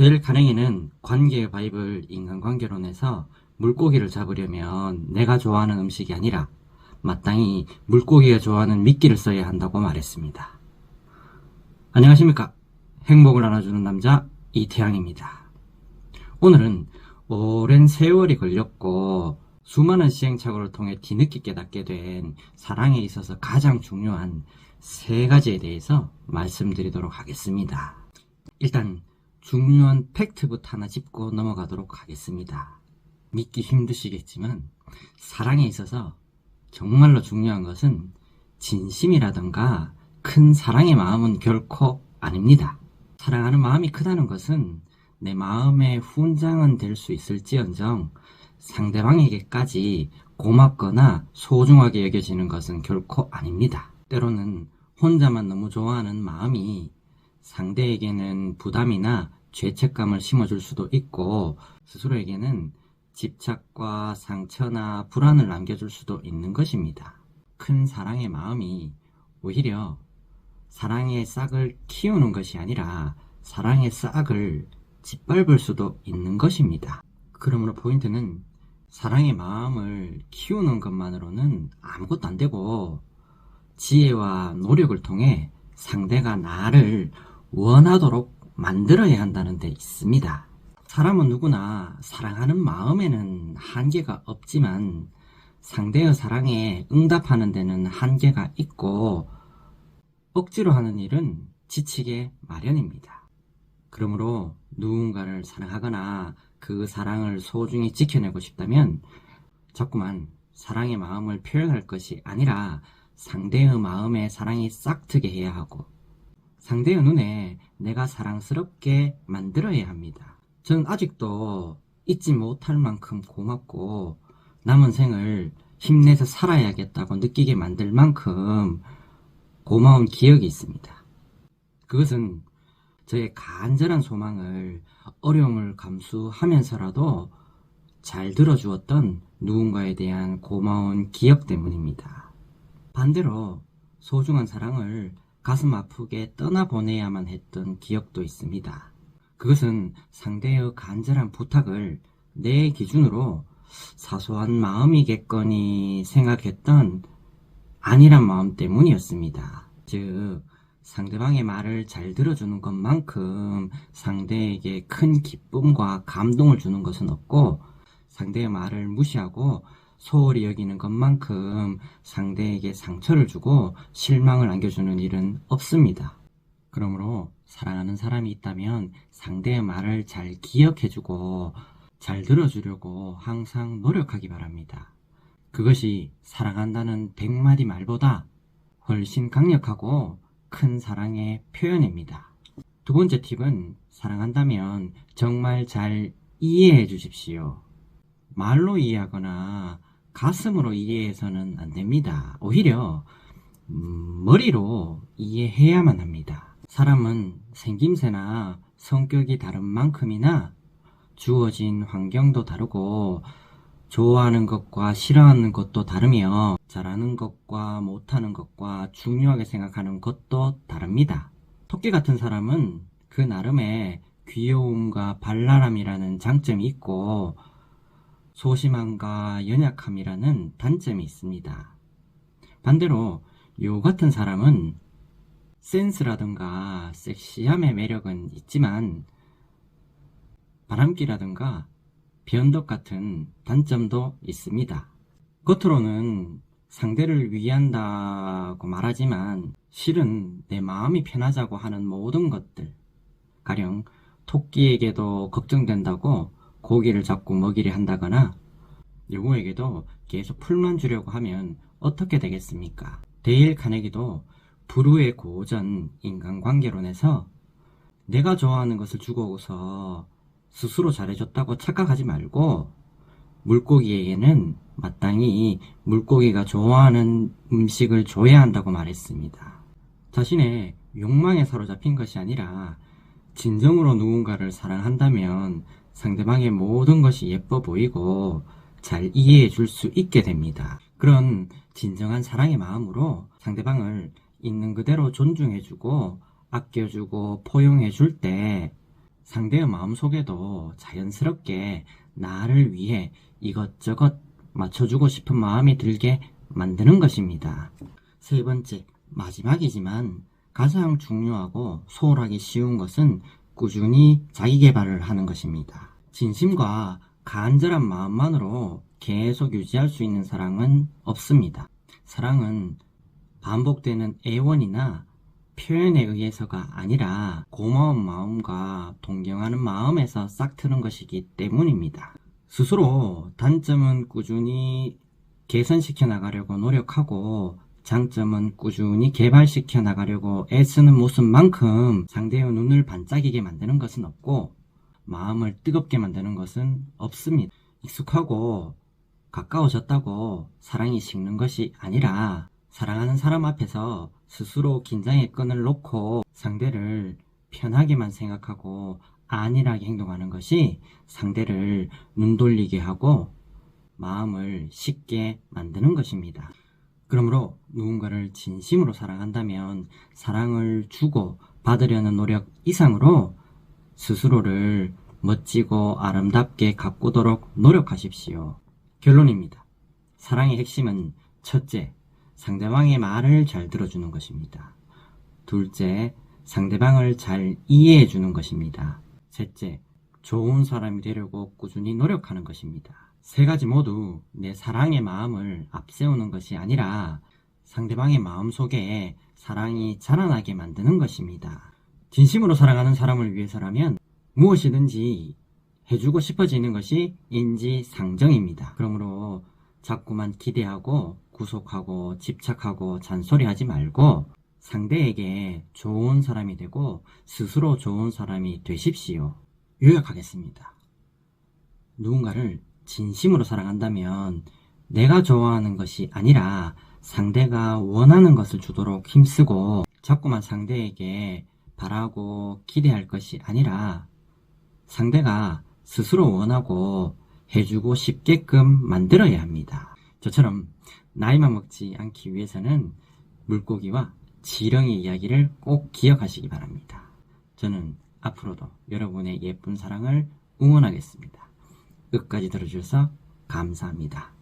데일 카네기는 관계의 바이블 인간관계론에서 물고기를 잡으려면 내가 좋아하는 음식이 아니라 마땅히 물고기가 좋아하는 미끼를 써야 한다고 말했습니다. 안녕하십니까. 행복을 나눠주는 남자 이태양입니다. 오늘은 오랜 세월이 걸렸고 수많은 시행착오를 통해 뒤늦게 깨닫게 된 사랑에 있어서 가장 중요한 세 가지에 대해서 말씀드리도록 하겠습니다. 일단 중요한 팩트부터 하나 짚고 넘어가도록 하겠습니다. 믿기 힘드시겠지만 사랑에 있어서 정말로 중요한 것은 진심이라던가 큰 사랑의 마음은 결코 아닙니다. 사랑하는 마음이 크다는 것은 내 마음의 훈장은 될 수 있을지언정 상대방에게까지 고맙거나 소중하게 여겨지는 것은 결코 아닙니다. 때로는 혼자만 너무 좋아하는 마음이 상대에게는 부담이나 죄책감을 심어줄 수도 있고 스스로에게는 집착과 상처나 불안을 남겨줄 수도 있는 것입니다. 큰 사랑의 마음이 오히려 사랑의 싹을 키우는 것이 아니라 사랑의 싹을 짓밟을 수도 있는 것입니다. 그러므로 포인트는 사랑의 마음을 키우는 것만으로는 아무것도 안 되고 지혜와 노력을 통해 상대가 나를 원하도록 만들어야 한다는 데 있습니다. 사람은 누구나 사랑하는 마음에는 한계가 없지만 상대의 사랑에 응답하는 데는 한계가 있고 억지로 하는 일은 지치게 마련입니다. 그러므로 누군가를 사랑하거나 그 사랑을 소중히 지켜내고 싶다면 자꾸만 사랑의 마음을 표현할 것이 아니라 상대의 마음에 사랑이 싹트게 해야 하고 상대의 눈에 내가 사랑스럽게 만들어야 합니다. 저는 아직도 잊지 못할 만큼 고맙고 남은 생을 힘내서 살아야겠다고 느끼게 만들 만큼 고마운 기억이 있습니다. 그것은 저의 간절한 소망을 어려움을 감수하면서라도 잘 들어주었던 누군가에 대한 고마운 기억 때문입니다. 반대로 소중한 사랑을 가슴 아프게 떠나보내야만 했던 기억도 있습니다. 그것은 상대의 간절한 부탁을 내 기준으로 사소한 마음이겠거니 생각했던 아니란 마음 때문이었습니다. 즉, 상대방의 말을 잘 들어주는 것만큼 상대에게 큰 기쁨과 감동을 주는 것은 없고, 상대의 말을 무시하고 소홀히 여기는 것만큼 상대에게 상처를 주고 실망을 안겨주는 일은 없습니다. 그러므로 사랑하는 사람이 있다면 상대의 말을 잘 기억해주고 잘 들어주려고 항상 노력하기 바랍니다. 그것이 사랑한다는 백마디 말보다 훨씬 강력하고 큰 사랑의 표현입니다. 두 번째 팁은 사랑한다면 정말 잘 이해해 주십시오. 말로 이해하거나 가슴으로 이해해서는 안 됩니다. 오히려 음, 머리로 이해해야만 합니다. 사람은 생김새나 성격이 다른 만큼이나 주어진 환경도 다르고 좋아하는 것과 싫어하는 것도 다르며 잘하는 것과 못하는 것과 중요하게 생각하는 것도 다릅니다. 토끼 같은 사람은 그 나름의 귀여움과 발랄함이라는 장점이 있고 소심함과 연약함이라는 단점이 있습니다. 반대로 요 같은 사람은 센스라든가 섹시함의 매력은 있지만 바람기라든가 변덕 같은 단점도 있습니다. 겉으로는 상대를 위한다고 말하지만 실은 내 마음이 편하자고 하는 모든 것들 가령 토끼에게도 걱정된다고 고기를 잡고 먹이려 한다거나 누구에게도 계속 풀만 주려고 하면 어떻게 되겠습니까? 데일 카네기도 불후의 고전 인간관계론에서 내가 좋아하는 것을 주고서 스스로 잘해줬다고 착각하지 말고 물고기에게는 마땅히 물고기가 좋아하는 음식을 줘야 한다고 말했습니다. 자신의 욕망에 사로잡힌 것이 아니라 진정으로 누군가를 사랑한다면 상대방의 모든 것이 예뻐 보이고 잘 이해해 줄 수 있게 됩니다. 그런 진정한 사랑의 마음으로 상대방을 있는 그대로 존중해 주고 아껴주고 포용해 줄 때 상대의 마음속에도 자연스럽게 나를 위해 이것저것 맞춰주고 싶은 마음이 들게 만드는 것입니다. 세 번째, 마지막이지만 가장 중요하고 소홀하기 쉬운 것은 꾸준히 자기 개발을 하는 것입니다. 진심과 간절한 마음만으로 계속 유지할 수 있는 사랑은 없습니다. 사랑은 반복되는 애원이나 표현에 의해서가 아니라 고마운 마음과 동경하는 마음에서 싹 트는 것이기 때문입니다. 스스로 단점은 꾸준히 개선시켜 나가려고 노력하고 장점은 꾸준히 개발시켜 나가려고 애쓰는 모습만큼 상대의 눈을 반짝이게 만드는 것은 없고 마음을 뜨겁게 만드는 것은 없습니다. 익숙하고 가까워졌다고 사랑이 식는 것이 아니라 사랑하는 사람 앞에서 스스로 긴장의 끈을 놓고 상대를 편하게만 생각하고 안일하게 행동하는 것이 상대를 눈 돌리게 하고 마음을 쉽게 만드는 것입니다. 그러므로 누군가를 진심으로 사랑한다면 사랑을 주고 받으려는 노력 이상으로 스스로를 멋지고 아름답게 가꾸도록 노력하십시오. 결론입니다. 사랑의 핵심은 첫째, 상대방의 말을 잘 들어주는 것입니다. 둘째, 상대방을 잘 이해해 주는 것입니다. 셋째, 좋은 사람이 되려고 꾸준히 노력하는 것입니다. 세 가지 모두 내 사랑의 마음을 앞세우는 것이 아니라 상대방의 마음 속에 사랑이 자라나게 만드는 것입니다. 진심으로 사랑하는 사람을 위해서라면 무엇이든지 해주고 싶어지는 것이 인지상정입니다. 그러므로 자꾸만 기대하고 구속하고 집착하고 잔소리하지 말고 상대에게 좋은 사람이 되고 스스로 좋은 사람이 되십시오. 요약하겠습니다. 누군가를 진심으로 사랑한다면 내가 좋아하는 것이 아니라 상대가 원하는 것을 주도록 힘쓰고 자꾸만 상대에게 바라고 기대할 것이 아니라 상대가 스스로 원하고 해주고 싶게끔 만들어야 합니다. 저처럼 나이만 먹지 않기 위해서는 물고기와 지렁이 이야기를 꼭 기억하시기 바랍니다. 저는 앞으로도 여러분의 예쁜 사랑을 응원하겠습니다. 끝까지 들어주셔서 감사합니다.